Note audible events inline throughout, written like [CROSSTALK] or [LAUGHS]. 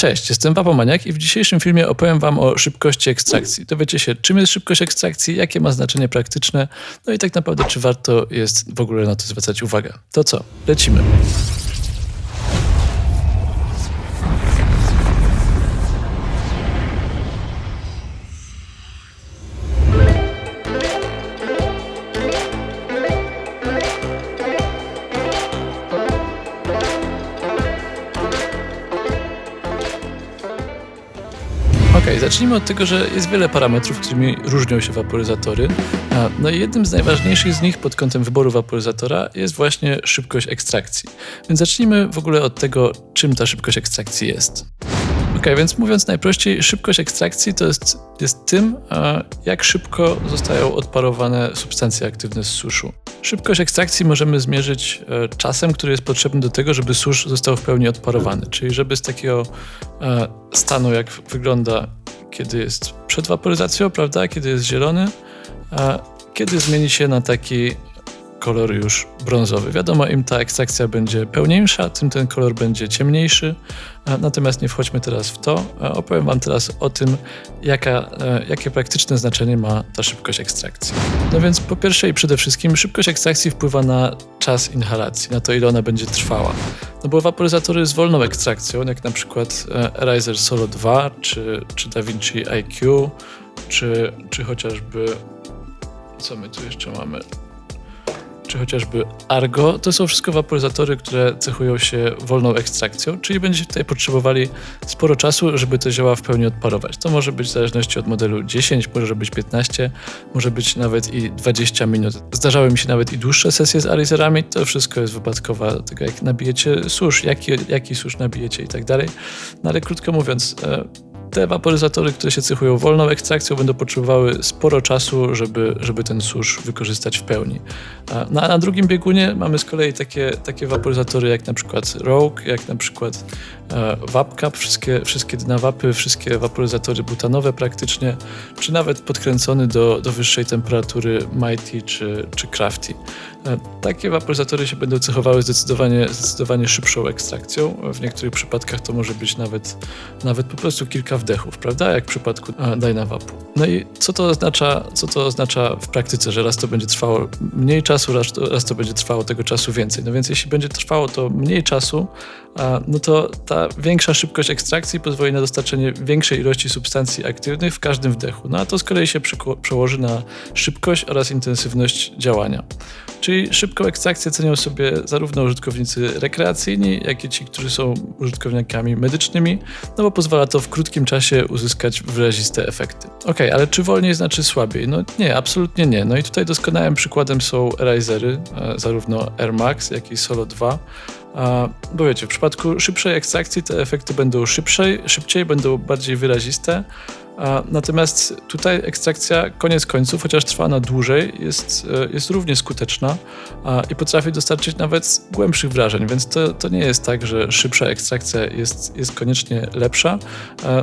Cześć, jestem Wapomaniak i w dzisiejszym filmie opowiem Wam o szybkości ekstrakcji. Dowiecie się, czym jest szybkość ekstrakcji, jakie ma znaczenie praktyczne, no i tak naprawdę, czy warto jest w ogóle na to zwracać uwagę. To co? Lecimy. Zacznijmy od tego, że jest wiele parametrów, którymi różnią się waporyzatory. No i jednym z najważniejszych z nich pod kątem wyboru waporyzatora jest właśnie szybkość ekstrakcji. Więc zacznijmy w ogóle od tego, czym ta szybkość ekstrakcji jest. Ok, więc mówiąc najprościej, szybkość ekstrakcji to jest, jest tym, a, jak szybko zostają odparowane substancje aktywne z suszu. Szybkość ekstrakcji możemy zmierzyć e, czasem, który jest potrzebny do tego, żeby susz został w pełni odparowany. Czyli żeby z takiego e, stanu, jak wygląda, kiedy jest przed waporyzacją, prawda, kiedy jest zielony, kiedy zmieni się na taki kolor już brązowy. Wiadomo, im ta ekstrakcja będzie pełniejsza, tym ten kolor będzie ciemniejszy. E, Natomiast nie wchodźmy teraz w to. E, Opowiem Wam teraz o tym, jaka, e, jakie praktyczne znaczenie ma ta szybkość ekstrakcji. No więc po pierwsze i przede wszystkim szybkość ekstrakcji wpływa na czas inhalacji, na to ile ona będzie trwała. No bo waporyzatory z wolną ekstrakcją, jak na przykład Eraser Solo 2, czy, czy DaVinci IQ, czy, czy chociażby co my tu jeszcze mamy? Czy chociażby Argo, to są wszystko waporyzatory, które cechują się wolną ekstrakcją, czyli będziecie tutaj potrzebowali sporo czasu, żeby te zioła w pełni odparować. To może być w zależności od modelu 10, może być 15, może być nawet i 20 minut. Zdarzały mi się nawet i dłuższe sesje z Arizerami, to wszystko jest wypadkowa tego, jak nabijecie susz, jaki, jaki susz nabijecie i tak dalej. No ale krótko mówiąc, e, te waporyzatory, które się cechują wolną ekstrakcją, będą potrzebowały sporo czasu, żeby, żeby ten susz wykorzystać w pełni. A na, drugim biegunie mamy z kolei takie, takie waporyzatory jak na przykład Rogue, jak na przykład e, Vapcap, wszystkie, wszystkie dynawapy, wszystkie waporyzatory butanowe praktycznie, czy nawet podkręcony do, do wyższej temperatury Mighty czy, czy Crafty. E, Takie waporyzatory się będą cechowały zdecydowanie, zdecydowanie szybszą ekstrakcją. W niektórych przypadkach to może być nawet, nawet po prostu kilka wdechów, prawda? Jak w przypadku Dynavapu. No i co to oznacza, co to oznacza w praktyce, że raz to będzie trwało mniej czasu, raz to, raz to będzie trwało tego czasu więcej. No więc jeśli będzie trwało to mniej czasu, no to ta większa szybkość ekstrakcji pozwoli na dostarczenie większej ilości substancji aktywnych w każdym wdechu. No a to z kolei się przełoży na szybkość oraz intensywność działania. Czyli szybką ekstrakcję cenią sobie zarówno użytkownicy rekreacyjni, jak i ci, którzy są użytkownikami medycznymi, no bo pozwala to w krótkim czasie uzyskać wyraziste efekty. Ok, ale czy wolniej znaczy słabiej? No nie, absolutnie nie. No i tutaj doskonałym przykładem są Risery, e, zarówno Air Max, jak i Solo 2. Bo wiecie, w przypadku szybszej ekstrakcji te efekty będą szybszej, szybciej, będą bardziej wyraziste. Natomiast tutaj ekstrakcja koniec końców, chociaż trwa ona dłużej, jest, e, jest równie skuteczna i potrafi dostarczyć nawet głębszych wrażeń, więc to, to nie jest tak, że szybsza ekstrakcja jest, jest koniecznie lepsza.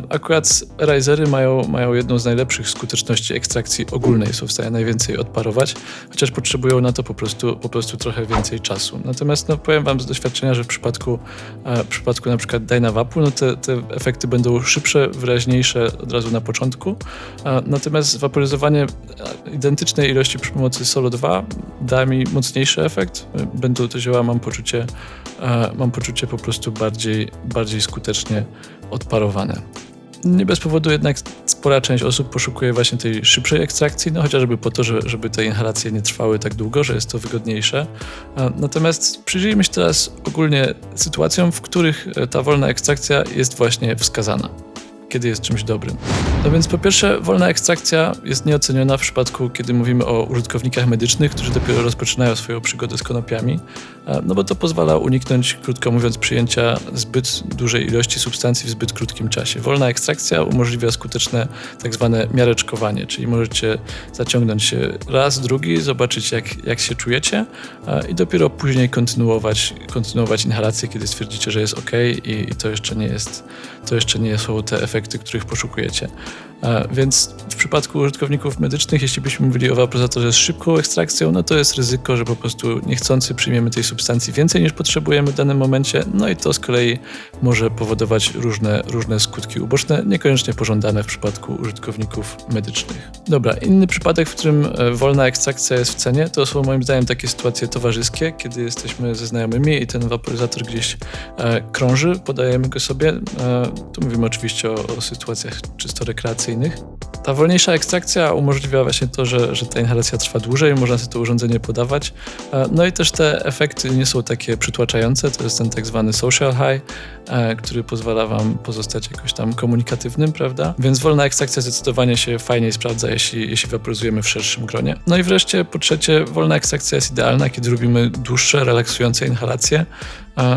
Akurat risery mają, mają jedną z najlepszych skuteczności ekstrakcji ogólnej, są w stanie najwięcej odparować, chociaż potrzebują na to po prostu, po prostu trochę więcej czasu. Natomiast no, powiem Wam z doświadczenia, że w przypadku, e, w przypadku na przykład Dynavapu, no te, te efekty będą szybsze, wyraźniejsze od razu na początku, e, natomiast waporyzowanie identycznej ilości przy pomocy Solo 2 da mi mocniejszy efekt. Będą te zioła, mam poczucie, e, mam poczucie po prostu bardziej, bardziej skutecznie odparowane. Nie bez powodu jednak spora część osób poszukuje właśnie tej szybszej ekstrakcji, no chociażby po to, że, żeby te inhalacje nie trwały tak długo, że jest to wygodniejsze. Natomiast przyjrzyjmy się teraz ogólnie sytuacjom, w których e, ta wolna ekstrakcja jest właśnie wskazana kiedy jest czymś dobrym. No więc po pierwsze, wolna ekstrakcja jest nieoceniona w przypadku, kiedy mówimy o użytkownikach medycznych, którzy dopiero rozpoczynają swoją przygodę z konopiami, no bo to pozwala uniknąć, krótko mówiąc, przyjęcia zbyt dużej ilości substancji w zbyt krótkim czasie. Wolna ekstrakcja umożliwia skuteczne tak zwane miareczkowanie, czyli możecie zaciągnąć się raz, drugi, zobaczyć jak, jak się czujecie i dopiero później kontynuować, kontynuować inhalację, kiedy stwierdzicie, że jest ok i, i to jeszcze nie jest, to jeszcze nie są te efekty efekty, których poszukujecie. E, Więc w przypadku użytkowników medycznych, jeśli byśmy mówili o waporyzatorze z szybką ekstrakcją, no to jest ryzyko, że po prostu niechcący przyjmiemy tej substancji więcej niż potrzebujemy w danym momencie, no i to z kolei może powodować różne, różne skutki uboczne, niekoniecznie pożądane w przypadku użytkowników medycznych. Dobra, inny przypadek, w którym e, wolna ekstrakcja jest w cenie, to są moim zdaniem takie sytuacje towarzyskie, kiedy jesteśmy ze znajomymi i ten waporyzator gdzieś e, krąży, podajemy go sobie. E, tu mówimy oczywiście o, o sytuacjach czysto rekreacyjnych. Ta wolniejsza ekstrakcja umożliwia właśnie to, że, że ta inhalacja trwa dłużej, można sobie to urządzenie podawać. E, No i też te efekty nie są takie przytłaczające, to jest ten tak zwany social high, e, który pozwala wam pozostać jakoś tam komunikatywnym, prawda? Więc wolna ekstrakcja zdecydowanie się fajniej sprawdza, jeśli, jeśli waporyzujemy w szerszym gronie. No i wreszcie po trzecie, wolna ekstrakcja jest idealna, kiedy robimy dłuższe, relaksujące inhalacje.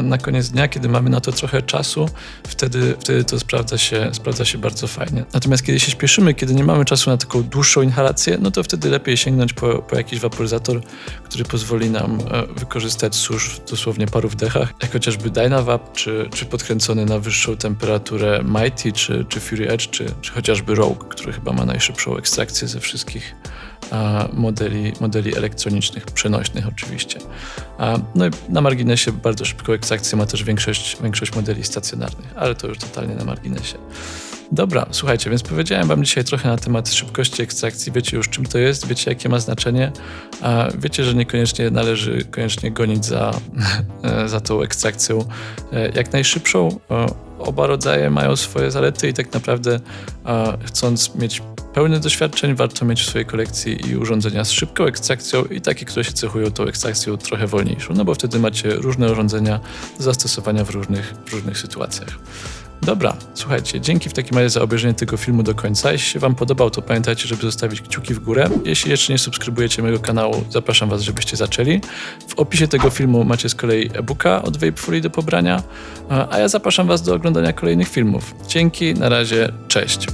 Na koniec dnia, kiedy mamy na to trochę czasu, wtedy, wtedy to sprawdza się, sprawdza się bardzo fajnie. Natomiast kiedy się śpieszymy, kiedy nie mamy czasu na taką dłuższą inhalację, no to wtedy lepiej sięgnąć po, po jakiś waporyzator, który pozwoli nam e, wykorzystać susz w dosłownie paru wdechach, jak chociażby Dynavap, czy, czy podkręcony na wyższą temperaturę Mighty, czy, czy Fury Edge, czy, czy chociażby Rogue, który chyba ma najszybszą ekstrakcję ze wszystkich modeli, modeli elektronicznych, przenośnych oczywiście. No i na marginesie bardzo szybką ekstrakcję ma też większość, większość modeli stacjonarnych, ale to już totalnie na marginesie. Dobra, słuchajcie, więc powiedziałem Wam dzisiaj trochę na temat szybkości ekstrakcji. Wiecie już, czym to jest, wiecie, jakie ma znaczenie, a wiecie, że niekoniecznie należy koniecznie gonić za, [LAUGHS] za tą ekstrakcją e, jak najszybszą. O, Oba rodzaje mają swoje zalety i tak naprawdę e, chcąc mieć pełne doświadczeń, warto mieć w swojej kolekcji i urządzenia z szybką ekstrakcją i takie, które się cechują tą ekstrakcją trochę wolniejszą, no bo wtedy macie różne urządzenia do zastosowania w różnych, w różnych sytuacjach. Dobra, słuchajcie, dzięki w takim razie za obejrzenie tego filmu do końca. Jeśli się Wam podobał, to pamiętajcie, żeby zostawić kciuki w górę. Jeśli jeszcze nie subskrybujecie mojego kanału, zapraszam Was, żebyście zaczęli. W opisie tego filmu macie z kolei e-booka od Vapefully do pobrania, a ja zapraszam Was do oglądania kolejnych filmów. Dzięki, na razie, cześć.